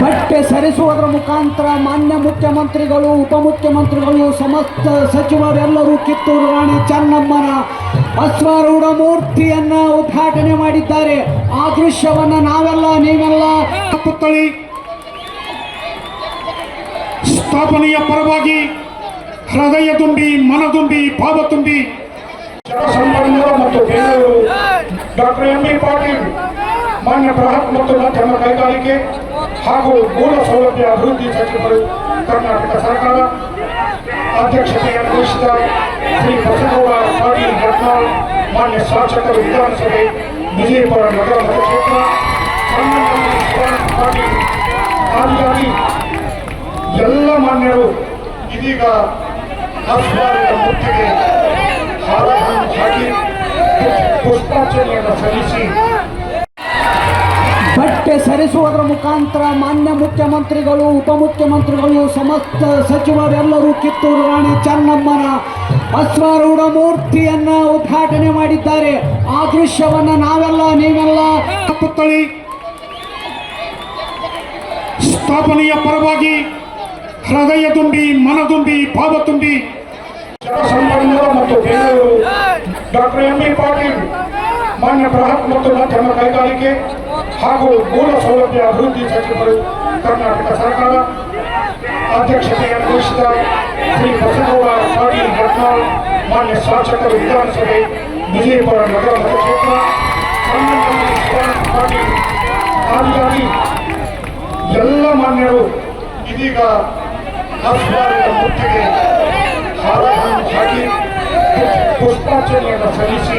ಬಟ್ಟೆ ಸರಿಸುವುದರ ಮುಖಾಂತರ ಮಾನ್ಯ ಮುಖ್ಯಮಂತ್ರಿಗಳು, ಉಪಮುಖ್ಯಮಂತ್ರಿಗಳು, ಸಮಸ್ತ ಸಚಿವರೆಲ್ಲರೂ ಕಿತ್ತೂರು ರಾಣಿ ಚೆನ್ನಮ್ಮನ ಅಶ್ವಾರೂಢ ಮೂರ್ತಿಯನ್ನ ಉದ್ಘಾಟನೆ ಮಾಡಿದ್ದಾರೆ. ಆ ದೃಶ್ಯವನ್ನ ನಾವೆಲ್ಲ, ನೀವೆಲ್ಲ ಪುತ್ಥಳಿ ಸ್ಥಾಪನೆಯ ಪರವಾಗಿ ಹೃದಯ ತುಂಬಿ, ಮನ ತುಂಬಿ, ಭಾವ ತುಂಬಿ. ಮತ್ತು ಡಾಕ್ಟರ್ ಎಂ ಪಾಟೀಲ್ ಮಾನ್ಯ ಬೃಹತ್ ಮತ್ತು ಮಧ್ಯಮ ಕೈಗಾರಿಕೆ ಹಾಗೂ ಮೂಲ ಸೌಲಭ್ಯ ಅಭಿವೃದ್ಧಿ ಸಚಿವರು ಕರ್ನಾಟಕ ಸರ್ಕಾರ ಅಧ್ಯಕ್ಷತೆಯನ್ನು ವಹಿಸಿದ ಶ್ರೀ ಬಸಗೌಡ ಪಾಟೀಲ್ ಯತ್ನಾಳ್ ಮಾನ್ಯ ಶಾಸಕರು ವಿಧಾನಸಭೆ, ವಿಜಯಪುರ ನಗರ ಮತಕ್ಷೇತ್ರ ಪಾಟೀಲ್ ಎಲ್ಲ ಮಾನ್ಯರು ಇದೀಗ ಆಸ್ವಾದದ ಮುತ್ತಿಗೆ ಹಾಕಿ ಪುಷ್ಪಾರ್ಚನೆಯನ್ನು ಸಲ್ಲಿಸಿ ಸರಿಸುವುದರ ಮುಖಾಂತರ ಮಾನ್ಯ ಮುಖ್ಯಮಂತ್ರಿಗಳು, ಉಪಮುಖ್ಯಮಂತ್ರಿಗಳು, ಸಮಸ್ತ ಸಚಿವರೆಲ್ಲರೂ ಕಿತ್ತೂರು ರಾಣಿ ಚೆನ್ನಮ್ಮನ ಅಶ್ವಾರೂಢ ಮೂರ್ತಿಯನ್ನ ಉದ್ಘಾಟನೆ ಮಾಡಿದ್ದಾರೆ. ಆ ದೃಶ್ಯವನ್ನ ನಾವೆಲ್ಲ, ನೀವೆಲ್ಲ ಪುತ್ಥಳಿ ಸ್ಥಾಪನೆಯ ಪರವಾಗಿ ಹೃದಯ ತುಂಬಿ, ಮನ ತುಂಬಿ, ಭಾವ ತುಂಬಿ ಡಾಕ್ಟರ್ ಎಂ ಬಿ ಪಾಟೀಲ್, ಮಾನ್ಯ ಬೃಹತ್ ಮತ್ತು ಮಧ್ಯಮ ಕೈಗಾರಿಕೆ ಹಾಗೂ ಮೂಲ ಸೌಲಭ್ಯ ಅಭಿವೃದ್ಧಿ ಸಚಿವರು ಕರ್ನಾಟಕ ಸರ್ಕಾರ ಅಧ್ಯಕ್ಷತೆಯನ್ನು ವಹಿಸಿದ ಶ್ರೀ ಬಸನಗೌಡ ಪಾಟೀಲ್ ಯತ್ನಾಳ್ ಮಾನ್ಯ ಶಾಸಕರು ವಿಧಾನಸಭೆ ವಿಜಯಪುರ ನಗರ ಮತಕ್ಷೇತ್ರ ಆದಿಯಾಗಿ ಎಲ್ಲ ಮಾನ್ಯರು ಇದೀಗ ಆಸ್ವಾದದ ಮುತ್ತಿಗೆ ಪುಷ್ಪಾರ್ಚನೆಯನ್ನು ಸಲ್ಲಿಸಿ